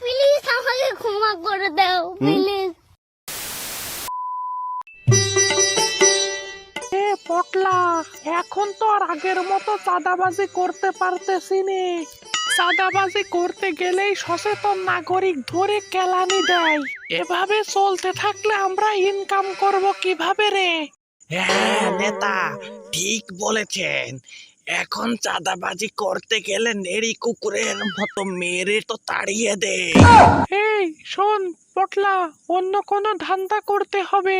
Please আমাকে ক্ষমা করে দাও প্লিজ এ পটলা এখন তো আর আগের মতো চাঁদাবাজি করতে পারতেছি নে চাঁদাবাজি করতে গেলেই সচেতন নাগরিক ধরে কেলানি দেয়। এভাবে চলতে থাকলে আমরা ইনকাম করব কীভাবে রে? হ্যাঁ নেতা ঠিক বলেছেন। এখন চাঁদাবাজি করতে গেলে নেড়ি কুকুরের মতো মেরে তো তাড়িয়ে দে। এই শোন পটলা অন্য কোনো ধান্দা করতে হবে।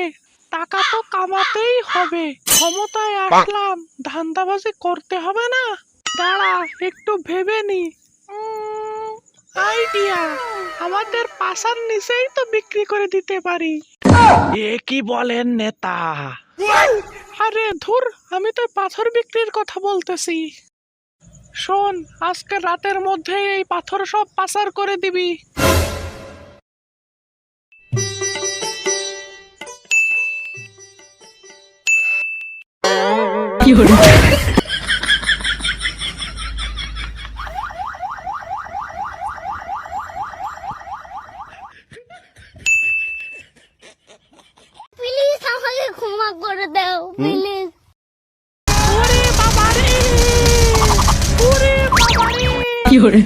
টাকা তো কামাতেই হবে। ক্ষমতায় আসলাম ধান্দাবাজি করতে হবে না। দাঁড়া একটু ভেবে নি। আইডিয়া আমাদের পাশার নিচেই তো বিক্রি করে দিতে পারি। এ কি বলেন নেতা? আরে ধুর আমি তো পাথর বিক্রির কথা বলতেছি। শোন আজকে রাতের মধ্যে এই পাথর সব পাচার করে দিবি। প্লিজ আমাকে ক্ষমা করে দাও প্লিজ। 有人